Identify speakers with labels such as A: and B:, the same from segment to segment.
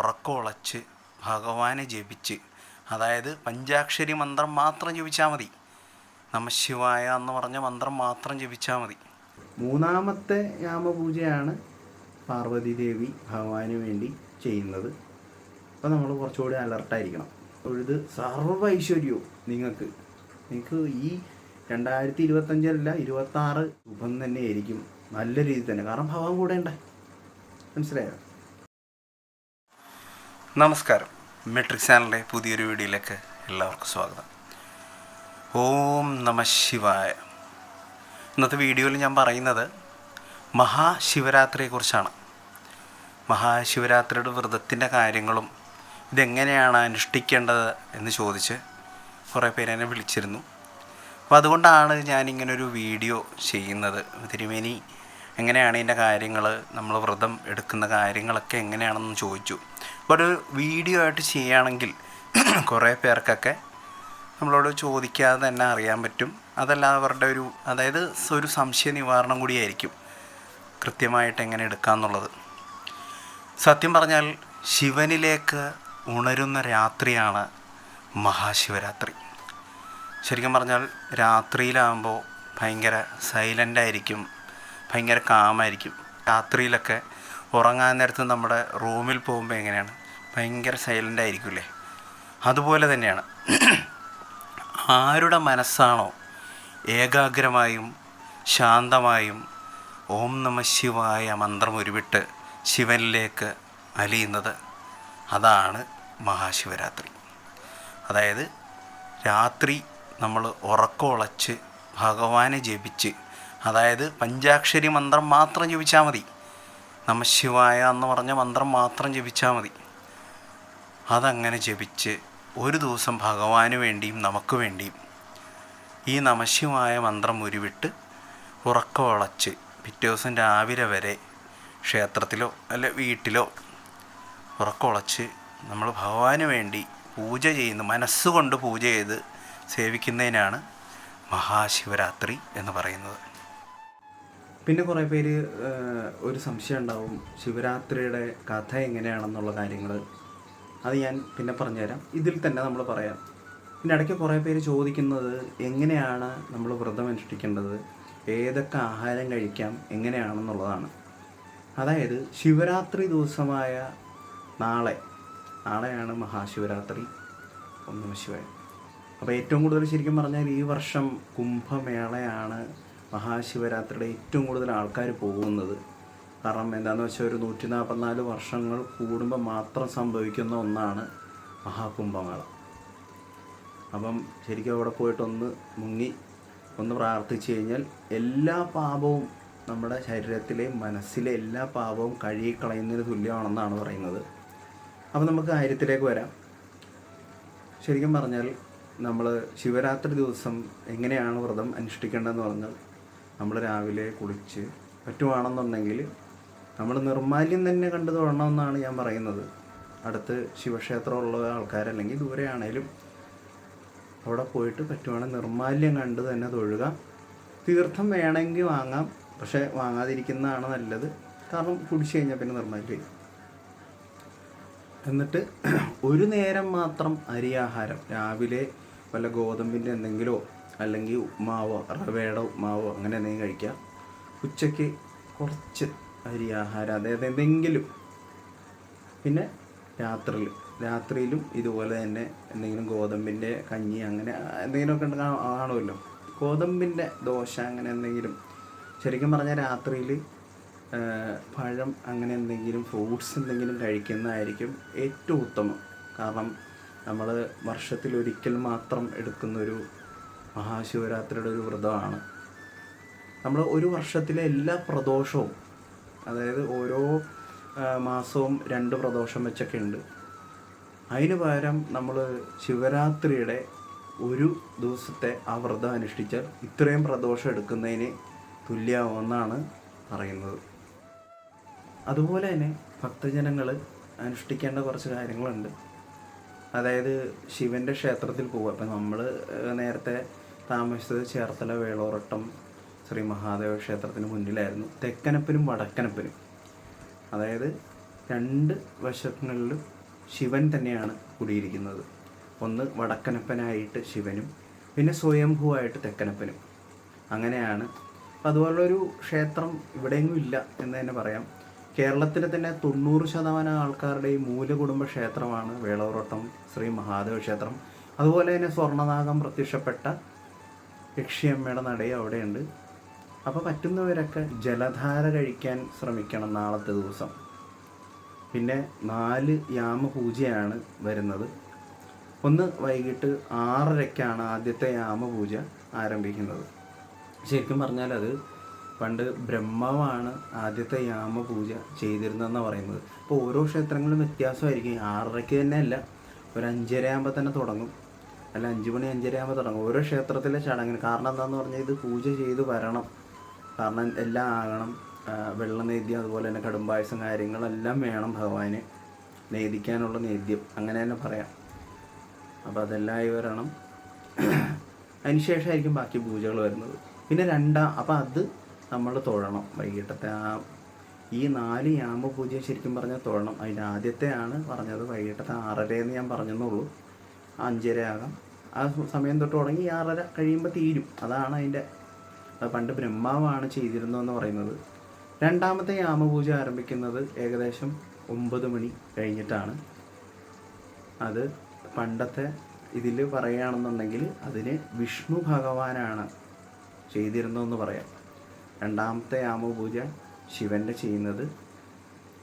A: ഉറക്കമുളച്ച് ഭഗവാനെ ജപിച്ച്. അതായത് പഞ്ചാക്ഷരി മന്ത്രം മാത്രം ജപിച്ചാൽ മതി. നമശിവായ എന്ന് പറഞ്ഞ മന്ത്രം മാത്രം ജപിച്ചാൽ മതി.
B: മൂന്നാമത്തെ യാമപൂജയാണ് പാർവതി ദേവി ഭഗവാന് വേണ്ടി ചെയ്യുന്നത്. അപ്പോൾ നമ്മൾ കുറച്ചുകൂടി അലർട്ടായിരിക്കണം ഒഴുത് സർവ ഐശ്വര്യവും നിങ്ങൾക്ക്. നിങ്ങൾക്ക് ഈ രണ്ടായിരത്തി ഇരുപത്തഞ്ചല്ല ഇരുപത്താറ് ശുഭം തന്നെയായിരിക്കും നല്ല രീതിയിൽ തന്നെ. കാരണം ഭഗവാൻ കൂടെ ഉണ്ട്. മനസ്സിലായോ?
A: നമസ്കാരം. മെട്രിക് ചാനലിലെ പുതിയൊരു വീഡിയോയിലേക്ക് എല്ലാവർക്കും സ്വാഗതം. ഓം നമ ശിവായ. ഇന്നത്തെ വീഡിയോയിൽ ഞാൻ പറയുന്നത് മഹാശിവരാത്രിയെക്കുറിച്ചാണ്. മഹാശിവരാത്രിയുടെ വ്രതത്തിന്റെ കാര്യങ്ങളും ഇതെങ്ങനെയാണ് അനുഷ്ഠിക്കേണ്ടത് എന്ന് ചോദിച്ച് കുറേ പേര് എന്നെ വിളിച്ചിരുന്നു. അപ്പോൾ അതുകൊണ്ടാണ് ഞാനിങ്ങനൊരു വീഡിയോ ചെയ്യുന്നത്. തിരുമേനി എങ്ങനെയാണ് ഇതിന്റെ കാര്യങ്ങൾ നമ്മൾ വ്രതം എടുക്കുന്ന കാര്യങ്ങളൊക്കെ എങ്ങനെയാണെന്ന് ചോദിച്ചു. ഒരു വീഡിയോ ആയിട്ട് ചെയ്യുകയാണെങ്കിൽ കുറേ പേർക്കൊക്കെ നമ്മളോട് ചോദിക്കാതെ തന്നെ അറിയാൻ പറ്റും. അതല്ല അവരുടെ ഒരു അതായത് ഒരു സംശയ നിവാരണം കൂടിയായിരിക്കും കൃത്യമായിട്ട് എങ്ങനെ എടുക്കാമെന്നുള്ളത് സത്യം പറഞ്ഞാൽ ശിവനിലേക്ക് ഉണരുന്ന രാത്രിയാണ് മഹാശിവരാത്രി. ശരിക്കും പറഞ്ഞാൽ രാത്രിയിലാകുമ്പോൾ ഭയങ്കര സൈലന്റായിരിക്കും ഭയങ്കര കാമായിരിക്കും രാത്രിയിലൊക്കെ ഉറങ്ങാൻ നേരത്ത് നമ്മുടെ റൂമിൽ പോകുമ്പോൾ എങ്ങനെയാണ്? ഭയങ്കര സൈലന്റ് ആയിരിക്കില്ലേ? അതുപോലെ തന്നെയാണ്. ആരുടെ മനസ്സാണോ ഏകാഗ്രമായും ശാന്തമായും ഓം നമ ശിവായ മന്ത്രം ഉരുവിട്ട് ശിവനിലേക്ക് അലിയുന്നത്? അതാണ് മഹാശിവരാത്രി. അതായത് രാത്രി നമ്മൾ ഉറക്കമുളച്ച് ഭഗവാനെ ജപിച്ച് അതായത് പഞ്ചാക്ഷരി മന്ത്രം മാത്രം ജപിച്ചാൽ മതി. നമ ശിവായ എന്ന് പറഞ്ഞ മന്ത്രം മാത്രം ജപിച്ചാൽ മതി. അതങ്ങനെ ജപിച്ച് ഒരു ദിവസം ഭഗവാന് വേണ്ടിയും നമുക്ക് വേണ്ടിയും ഈ നമശിവായ മന്ത്രം ഉരുവിട്ട് ഉറക്കമുളച്ച് പിറ്റേ ദിവസം രാവിലെ വരെ ക്ഷേത്രത്തിലോ അല്ല വീട്ടിലോ ഉറക്കമുളച്ച് നമ്മൾ ഭഗവാന് വേണ്ടി പൂജ ചെയ്യുന്നു മനസ്സുകൊണ്ട് പൂജ ചെയ്ത് സേവിക്കുന്നതിനാണ് മഹാശിവരാത്രി എന്ന് പറയുന്നത്.
B: പിന്നെ കുറേ പേര് ഒരു സംശയം ഉണ്ടാവും. ശിവരാത്രിയുടെ കഥ എങ്ങനെയാണെന്നുള്ള കാര്യങ്ങൾ അത് ഞാൻ പിന്നെ പറഞ്ഞുതരാം. ഇതിൽ തന്നെ നമ്മൾ പറയാം. പിന്നെ ഇടയ്ക്ക് കുറേ പേര് ചോദിക്കുന്നത് എങ്ങനെയാണ് നമ്മൾ വ്രതം അനുഷ്ഠിക്കേണ്ടത്? ഏതൊക്കെ ആഹാരം കഴിക്കാം? എങ്ങനെയാണെന്നുള്ളതാണ്. അതായത് ശിവരാത്രി ദിവസമായ നാളെ നാളെയാണ് മഹാശിവരാത്രി. ഒന്നും ശിവായ. അപ്പോൾ ഏറ്റവും കൂടുതൽ ശരിക്കും പറഞ്ഞാൽ ഈ വർഷം കുംഭമേളയാണ് മഹാശിവരാത്രിയുടെ ഏറ്റവും കൂടുതൽ ആൾക്കാർ പോകുന്നത്. കാരണം എന്താണെന്ന് വെച്ചാൽ ഒരു നൂറ്റി നാൽപ്പത്തിനാല് വർഷങ്ങൾ കൂടുമ്പോൾ മാത്രം സംഭവിക്കുന്ന ഒന്നാണ് മഹാകുംഭമേള. അപ്പം ശരിക്കും അവിടെ പോയിട്ടൊന്ന് മുങ്ങി ഒന്ന് പ്രാർത്ഥിച്ചു കഴിഞ്ഞാൽ എല്ലാ പാപവും നമ്മുടെ ശരീരത്തിലെ മനസ്സിലെ എല്ലാ പാപവും കഴുകിക്കളയുന്നതിന് തുല്യമാണെന്നാണ് പറയുന്നത്. അപ്പം നമുക്ക് കാര്യത്തിലേക്ക് വരാം. ശരിക്കും പറഞ്ഞാൽ നമ്മൾ ശിവരാത്രി ദിവസം എങ്ങനെയാണ് വ്രതം അനുഷ്ഠിക്കേണ്ടതെന്ന് പറഞ്ഞാൽ നമ്മൾ രാവിലെ കുളിച്ച് പറ്റുവാണെന്നുണ്ടെങ്കിൽ നമ്മൾ നിർമാല്യം തന്നെ കണ്ടു തുടങ്ങണമെന്നാണ് ഞാൻ പറയുന്നത്. അടുത്ത് ശിവക്ഷേത്രമുള്ള ആൾക്കാരല്ലെങ്കിൽ ദൂരെയാണേലും അവിടെ പോയിട്ട് പറ്റുവാണെങ്കിൽ നിർമാല്യം കണ്ട് തന്നെ തൊഴുക. തീർത്ഥം വേണമെങ്കിൽ വാങ്ങാം പക്ഷേ വാങ്ങാതിരിക്കുന്നതാണ് നല്ലത്. കാരണം കുടിച്ചു കഴിഞ്ഞാൽ പിന്നെ നിർമാല്യം എന്നിട്ട് ഒരു നേരം മാത്രം അരിയാഹാരം രാവിലെ വല്ല ഗോതമ്പിന്റെ എന്തെങ്കിലോ അല്ലെങ്കിൽ ഉപ്മാവോ റവയുടെ ഉപ്മാവോ അങ്ങനെ എന്തെങ്കിലും കഴിക്കുക. ഉച്ചയ്ക്ക് കുറച്ച് അരിയാഹാരം അതായത് എന്തെങ്കിലും. പിന്നെ രാത്രിയിൽ രാത്രിയിലും ഇതുപോലെ തന്നെ എന്തെങ്കിലും ഗോതമ്പിന്റെ കഞ്ഞി അങ്ങനെ എന്തെങ്കിലുമൊക്കെ കാണുമല്ലോ. ഗോതമ്പിന്റെ ദോശ അങ്ങനെ എന്തെങ്കിലും. ശരിക്കും പറഞ്ഞാൽ രാത്രിയിൽ പഴം അങ്ങനെ എന്തെങ്കിലും ഫ്രൂട്ട്സ് എന്തെങ്കിലും കഴിക്കുന്നതായിരിക്കും ഏറ്റവും ഉത്തമം. കാരണം നമ്മൾ വർഷത്തിൽ ഒരിക്കൽ മാത്രം എടുക്കുന്നൊരു മഹാശിവരാത്രിയുടെ ഒരു വ്രതമാണ്. നമ്മൾ ഒരു വർഷത്തിലെ എല്ലാ പ്രദോഷവും അതായത് ഓരോ മാസവും രണ്ട് പ്രദോഷം വെച്ചൊക്കെ ഉണ്ട് അതിന് പകരം നമ്മൾ ശിവരാത്രിയുടെ ഒരു ദിവസത്തെ ആ വ്രതം അനുഷ്ഠിച്ചാൽ ഇത്രയും പ്രദോഷം എടുക്കുന്നതിന് തുല്യമാവുമെന്നാണ് പറയുന്നത്. അതുപോലെ തന്നെ ഭക്തജനങ്ങൾ അനുഷ്ഠിക്കേണ്ട കുറച്ച് കാര്യങ്ങളുണ്ട്. അതായത് ശിവന്റെ ക്ഷേത്രത്തിൽ പോവുക. അപ്പം നമ്മൾ നേരത്തെ താമസിച്ചത് ചേർത്തല വേളോറട്ടം ശ്രീ മഹാദേവ ക്ഷേത്രത്തിന് മുന്നിലായിരുന്നു. തെക്കനപ്പനും വടക്കനപ്പനും. അതായത് രണ്ട് വശങ്ങളിലും ശിവൻ തന്നെയാണ് കുടിയിരിക്കുന്നത്. ഒന്ന് വടക്കനപ്പനായിട്ട് ശിവനും പിന്നെ സ്വയംഭൂവായിട്ട് തെക്കനപ്പനും. അങ്ങനെയാണ്. അതുപോലുള്ളൊരു ക്ഷേത്രം ഇവിടെയെങ്ങും ഇല്ല എന്ന് തന്നെ പറയാം. കേരളത്തിലെ തന്നെ തൊണ്ണൂറ് ശതമാനം ആൾക്കാരുടെയും മൂലകുടുംബ ക്ഷേത്രമാണ് വേളവറോട്ടം ശ്രീ മഹാദേവ ക്ഷേത്രം. അതുപോലെ തന്നെ സ്വർണനാഗം പ്രത്യക്ഷപ്പെട്ട യക്ഷിയമ്മയുടെ നടയും അവിടെയുണ്ട്. അപ്പോൾ പറ്റുന്നവരൊക്കെ ജലധാര കഴിക്കാൻ ശ്രമിക്കണം നാളത്തെ ദിവസം. പിന്നെ നാല് യാമ പൂജയാണ് വരുന്നത്. ഒന്ന് വൈകിട്ട് ആറരയ്ക്കാണ് ആദ്യത്തെ യാമ പൂജ ആരംഭിക്കുന്നത്. ശരിക്കും പറഞ്ഞാൽ അത് പണ്ട് ബ്രഹ്മാവാണ് ആദ്യത്തെ യാമ പൂജ ചെയ്തിരുന്നതെന്നാണ് പറയുന്നത്. അപ്പോൾ ഓരോ ക്ഷേത്രങ്ങളും വ്യത്യാസമായിരിക്കും. ആറരയ്ക്ക് തന്നെ അല്ല ഒരു അഞ്ചര ആകുമ്പോൾ തന്നെ തുടങ്ങും. അല്ല അഞ്ച് മണി അഞ്ചര ആകുമ്പോൾ തുടങ്ങും. ഓരോ ക്ഷേത്രത്തിലെ ചടങ്ങിന് കാരണം എന്താണെന്ന് പറഞ്ഞാൽ ഇത് പൂജ ചെയ്ത് വരണം. കാരണം എല്ലാം ആകണം. വെള്ള നേദ്യം അതുപോലെ തന്നെ കടുംബായസം കാര്യങ്ങളെല്ലാം വേണം ഭഗവാന്. നേദിക്കാനുള്ള നേദ്യം അങ്ങനെ തന്നെ പറയാം. അപ്പോൾ അതെല്ലാം വരണം. അതിനുശേഷമായിരിക്കും ബാക്കി പൂജകൾ വരുന്നത്. പിന്നെ രണ്ടാം അപ്പോൾ അത് നമ്മൾ തൊഴണം വൈകിട്ടത്തെ. ആ ഈ നാല് യാമ പൂജ ശരിക്കും പറഞ്ഞാൽ തൊഴണം. അതിന്റെ ആദ്യത്തെയാണ് പറഞ്ഞത് വൈകിട്ടത്തെ ആറരയെന്ന് ഞാൻ പറഞ്ഞെന്നുള്ളൂ. അഞ്ചര ആകാം ആ സമയം തൊട്ട് തുടങ്ങി ആറര കഴിയുമ്പോൾ തീരും. അതാണ് അതിന്റെ അത് പണ്ട് ബ്രഹ്മാവാണ് ചെയ്തിരുന്നതെന്ന് പറയുന്നത്. രണ്ടാമത്തെ യാമപൂജ ആരംഭിക്കുന്നത് ഏകദേശം ഒമ്പത് മണി കഴിഞ്ഞിട്ടാണ്. അത് പണ്ടത്തെ ഇതിൽ പറയുകയാണെന്നുണ്ടെങ്കിൽ അതിന് വിഷ്ണു ഭഗവാനാണ് ചെയ്തിരുന്നതെന്ന് പറയാം. രണ്ടാമത്തെ യാമപൂജ ശിവന്റെ ചെയ്യുന്നത്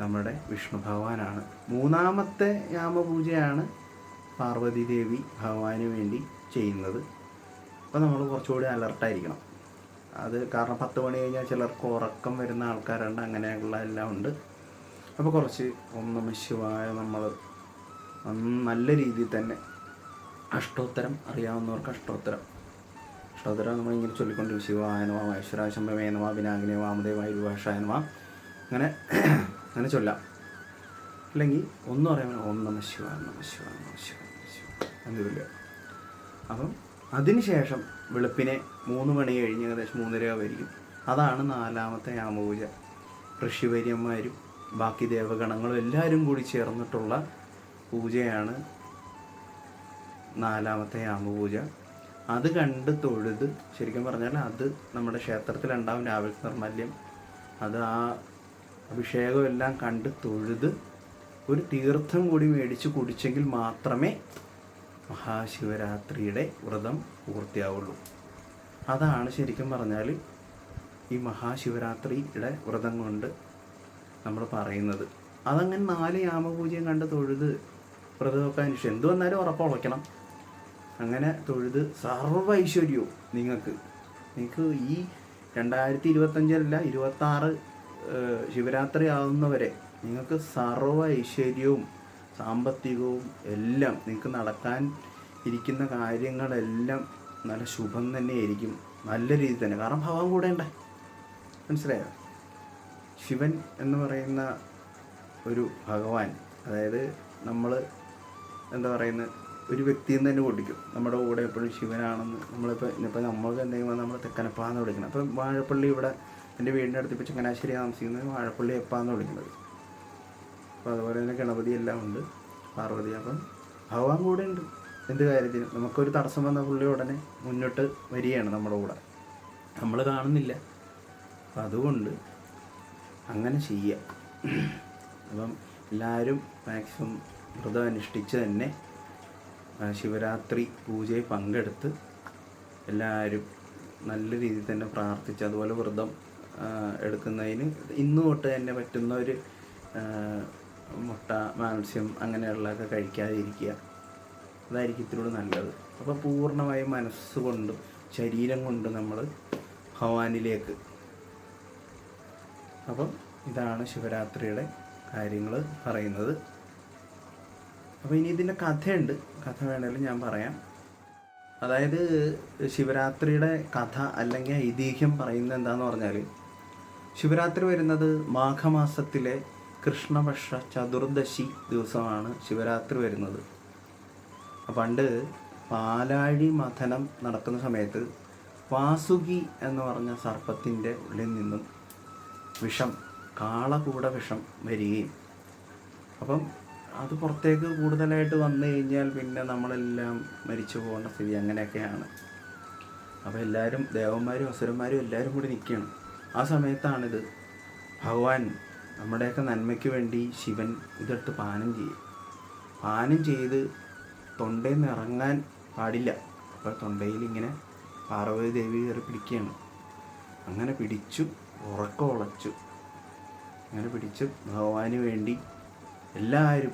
B: നമ്മുടെ വിഷ്ണു ഭഗവാനാണ്. മൂന്നാമത്തെ യാമപൂജയാണ് പാർവതി ദേവി ഭഗവാന് വേണ്ടി ചെയ്യുന്നത്. അപ്പോൾ നമ്മൾ കുറച്ചുകൂടി അലർട്ടായിരിക്കണം. അത് കാരണം പത്ത് മണി കഴിഞ്ഞാൽ ചിലർക്ക് ഉറക്കം വരുന്ന ആൾക്കാരുണ്ട് അങ്ങനെയുള്ള എല്ലാം ഉണ്ട്. അപ്പോൾ കുറച്ച് ഓം നമ ശിവായ നമ്മൾ നല്ല രീതിയിൽ തന്നെ അഷ്ടോത്തരം അറിയാവുന്നവർക്ക് അഷ്ടോത്തരം. അഷ്ടോത്തരം നമ്മളിങ്ങനെ ചൊല്ലിക്കൊണ്ട് ശിവായ നമ മഹേശ്വരായ ശംഭവേ നമ വിനാഗിനെ വാമദേവായ രൂപാഷായ അങ്ങനെ അങ്ങനെ ചൊല്ലാം. അല്ലെങ്കിൽ ഒന്നും അറിയാൻ ഓം നമ ശിവായ നമ ശിവായ നമ ശിവായ നമ ശിവായ അപ്പം അതിനുശേഷം വെളുപ്പിനെ മൂന്ന് മണി കഴിഞ്ഞ് ഏകദേശം മൂന്നര ആവുമായിരിക്കും. അതാണ് നാലാമത്തെ യാമപൂജ ഋഷിവര്യന്മാരും ബാക്കി ദേവഗണങ്ങളും എല്ലാവരും കൂടി ചേർന്നിട്ടുള്ള പൂജയാണ് നാലാമത്തെ യാമപൂജ അത് കണ്ട് തൊഴുത് ശരിക്കും പറഞ്ഞാൽ അത് നമ്മുടെ ക്ഷേത്രത്തിലുണ്ടാവും രാവിലെ നിർമ്മല്യം അത് ആ അഭിഷേകമെല്ലാം കണ്ട് തൊഴുത് ഒരു തീർത്ഥം കൂടി മേടിച്ച് കുടിച്ചെങ്കിൽ മാത്രമേ മഹാശിവരാത്രിയുടെ വ്രതം പൂർത്തിയാവുള്ളൂ. അതാണ് ശരിക്കും പറഞ്ഞാൽ ഈ മഹാശിവരാത്രിയുടെ വ്രതം കൊണ്ട് നമ്മൾ പറയുന്നത്. അതങ്ങനെ നാല് യാമപൂജയും കണ്ട് തൊഴുത് വ്രതമൊക്കെ അനുഷ്ഠിച്ചു എന്ത് വന്നാലും ഉറപ്പുളയ്ക്കണം അങ്ങനെ തൊഴുത് സർവ ഐശ്വര്യവും നിങ്ങൾക്ക്. നിങ്ങൾക്ക് ഈ രണ്ടായിരത്തി ഇരുപത്തഞ്ചല്ല ഇരുപത്താറ് ശിവരാത്രി ആവുന്നവരെ നിങ്ങൾക്ക് സർവ ഐശ്വര്യവും സാമ്പത്തികവും എല്ലാം നിങ്ങൾക്ക് നടക്കാൻ ഇരിക്കുന്ന കാര്യങ്ങളെല്ലാം നല്ല ശുഭം തന്നെയായിരിക്കും. നല്ല രീതിയിൽ തന്നെ. കാരണം ഭഗവാൻ കൂടെ ഉണ്ട്. മനസ്സിലായോ? ശിവൻ എന്ന് പറയുന്ന ഒരു ഭഗവാൻ അതായത് നമ്മൾ എന്താ പറയുന്നത് ഒരു വ്യക്തി എന്ന് തന്നെ പൊട്ടിക്കും. നമ്മുടെ കൂടെ എപ്പോഴും ശിവനാണെന്ന് നമ്മളിപ്പോൾ ഇന്നിപ്പോൾ നമ്മൾക്ക് എന്തെങ്കിലും നമ്മൾ തെക്കനപ്പാന്ന് വിളിക്കണം. അപ്പം വാഴപ്പള്ളി ഇവിടെ എന്റെ വീടിന്റെ അടുത്ത് ഇപ്പോൾ ചങ്ങനാശ്ശേരി താമസിക്കുന്നത് വാഴപ്പള്ളി എപ്പാന്ന് വിളിക്കുന്നത്. അപ്പോൾ അതുപോലെ തന്നെ ഗണപതി എല്ലാം ഉണ്ട്. പാർവതി അപ്പം ഭഗവാൻ കൂടെ ഉണ്ട്. എന്ത് കാര്യത്തിനും. നമുക്കൊരു തടസ്സം വന്ന പുള്ളി ഉടനെ മുന്നോട്ട് വരികയാണ് നമ്മുടെ കൂടെ. നമ്മൾ കാണുന്നില്ല. അപ്പം അതുകൊണ്ട് അങ്ങനെ ചെയ്യാം. അപ്പം എല്ലാവരും മാക്സിമം വ്രതം അനുഷ്ഠിച്ച് തന്നെ ശിവരാത്രി പൂജയിൽ പങ്കെടുത്ത് എല്ലാവരും നല്ല രീതിയിൽ തന്നെ പ്രാർത്ഥിച്ച് അതുപോലെ വ്രതം എടുക്കുന്നതിന് ഇന്ന് തൊട്ട് തന്നെ പറ്റുന്ന ഒരു മുട്ട മാംസ്യം അങ്ങനെയുള്ളതൊക്കെ കഴിക്കാതിരിക്കുക. അതായിരിക്കും ഇത്തിരി നല്ലത്. അപ്പോൾ പൂർണമായും മനസ്സുകൊണ്ടും ശരീരം കൊണ്ടും നമ്മൾ ഭഗവാനിലേക്ക്. അപ്പം ഇതാണ് ശിവരാത്രിയുടെ കാര്യങ്ങൾ പറയുന്നത്. അപ്പോൾ ഇനി ഇതിന്റെ കഥയുണ്ട്. കഥ വേണമെങ്കിലും ഞാൻ പറയാം. അതായത് ശിവരാത്രിയുടെ കഥ അല്ലെങ്കിൽ ഐതിഹ്യം പറയുന്നത് എന്താണെന്ന് പറഞ്ഞാൽ ശിവരാത്രി വരുന്നത് മാഘമാസത്തിലെ കൃഷ്ണപക്ഷ ചതുർദശി ദിവസമാണ് ശിവരാത്രി വരുന്നത്. പണ്ട് പാലാഴി മഥനം നടക്കുന്ന സമയത്ത് വാസുകി എന്ന് പറഞ്ഞ സർപ്പത്തിന്റെ ഉള്ളിൽ നിന്നും വിഷം കാളകൂട വിഷം വരികയും. അപ്പം അത് പുറത്തേക്ക് കൂടുതലായിട്ട് വന്നു കഴിഞ്ഞാൽ പിന്നെ നമ്മളെല്ലാം മരിച്ചു പോകേണ്ട സ്ഥിതി അങ്ങനെയൊക്കെയാണ്. അപ്പോൾ എല്ലാവരും ദേവന്മാരും അസുരന്മാരും എല്ലാവരും കൂടി നിൽക്കുകയാണ്. ആ സമയത്താണിത്. ഭഗവാൻ നമ്മുടെയൊക്കെ നന്മയ്ക്ക് വേണ്ടി ശിവൻ ഇതെടുത്ത് പാനം ചെയ്യും. പാനം ചെയ്ത് തൊണ്ടയിൽ നിന്ന് ഇറങ്ങാൻ പാടില്ല. അപ്പോൾ തൊണ്ടയിൽ ഇങ്ങനെ പാർവതി ദേവി കയറി പിടിക്കുകയാണ്. അങ്ങനെ പിടിച്ചു ഉറക്കം ഉളച്ചു. അങ്ങനെ പിടിച്ച് ഭഗവാന് വേണ്ടി എല്ലാവരും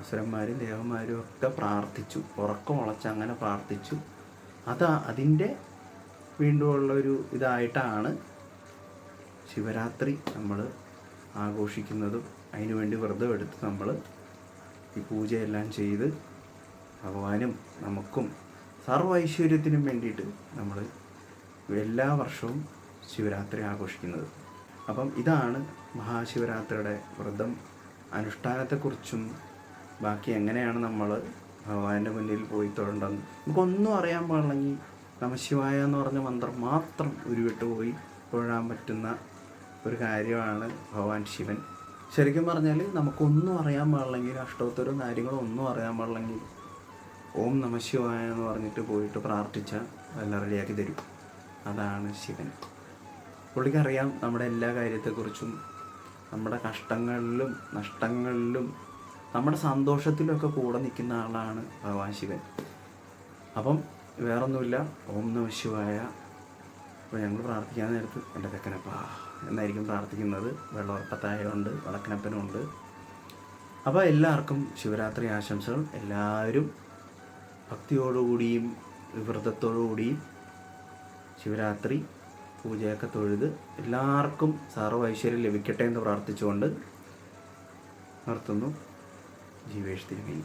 B: അസുരന്മാരും ദേവന്മാരും ഒക്കെ പ്രാർത്ഥിച്ചു. ഉറക്കം ഉളച്ച് അങ്ങനെ പ്രാർത്ഥിച്ചു. അത് അതിന്റെ വീണ്ടുമുള്ളൊരു ഇതായിട്ടാണ് ശിവരാത്രി. നമ്മൾ ആഘോഷിക്കുന്നതും അതിനുവേണ്ടി വ്രതം എടുത്ത് നമ്മൾ ഈ പൂജയെല്ലാം ചെയ്ത് ഭഗവാനും നമുക്കും സർവ ഐശ്വര്യത്തിനും വേണ്ടിയിട്ട് നമ്മൾ എല്ലാ വർഷവും ശിവരാത്രി ആഘോഷിക്കുന്നത്. അപ്പം ഇതാണ് മഹാശിവരാത്രിയുടെ വ്രതം. അനുഷ്ഠാനത്തെക്കുറിച്ചും ബാക്കി എങ്ങനെയാണ് നമ്മൾ ഭഗവാന്റെ മുന്നിൽ പോയി തൊഴേണ്ടതെന്ന് നമുക്കൊന്നും അറിയാൻ പാടില്ലെങ്കിൽ നമശിവായ എന്ന് പറഞ്ഞ മന്ത്രം മാത്രം ഉരുവിട്ട് പോയി തൊഴാൻ പറ്റുന്ന ഒരു കാര്യമാണ് ഭഗവാൻ ശിവൻ. ശരിക്കും പറഞ്ഞാൽ നമുക്കൊന്നും അറിയാൻ പാടില്ലെങ്കിൽ അഷ്ടോത്തരവും കാര്യങ്ങളും ഒന്നും അറിയാൻ പാടില്ലെങ്കിൽ ഓം നമശിവായ എന്ന് പറഞ്ഞിട്ട് പോയിട്ട് പ്രാർത്ഥിച്ചാൽ എല്ലാം റെഡിയാക്കി തരും. അതാണ് ശിവൻ. പുള്ളിക്കറിയാം നമ്മുടെ എല്ലാ കാര്യത്തെക്കുറിച്ചും നമ്മുടെ കഷ്ടങ്ങളിലും നഷ്ടങ്ങളിലും നമ്മുടെ സന്തോഷത്തിലൊക്കെ കൂടെ നിൽക്കുന്ന ആളാണ് ഭഗവാൻ ശിവൻ. അപ്പം വേറൊന്നുമില്ല. ഓം നമ ശിവായ. അപ്പോൾ ഞങ്ങൾ പ്രാർത്ഥിക്കാൻ നേരത്ത് എന്റെ തെക്കനപ്പ എന്നായിരിക്കും പ്രാർത്ഥിക്കുന്നത്. വെള്ളവർപ്പത്തായുണ്ട് വടക്കനപ്പനുണ്ട്. അപ്പോൾ എല്ലാവർക്കും ശിവരാത്രി ആശംസകൾ. എല്ലാവരും ഭക്തിയോടുകൂടിയും വ്രതത്തോടുകൂടിയും ശിവരാത്രി പൂജയൊക്കെ തൊഴുത് എല്ലാവർക്കും സർവ ഐശ്വര്യം ലഭിക്കട്ടെ എന്ന് പ്രാർത്ഥിച്ചുകൊണ്ട് നിർത്തുന്നു. ജീവേഷ് തിരുമേനി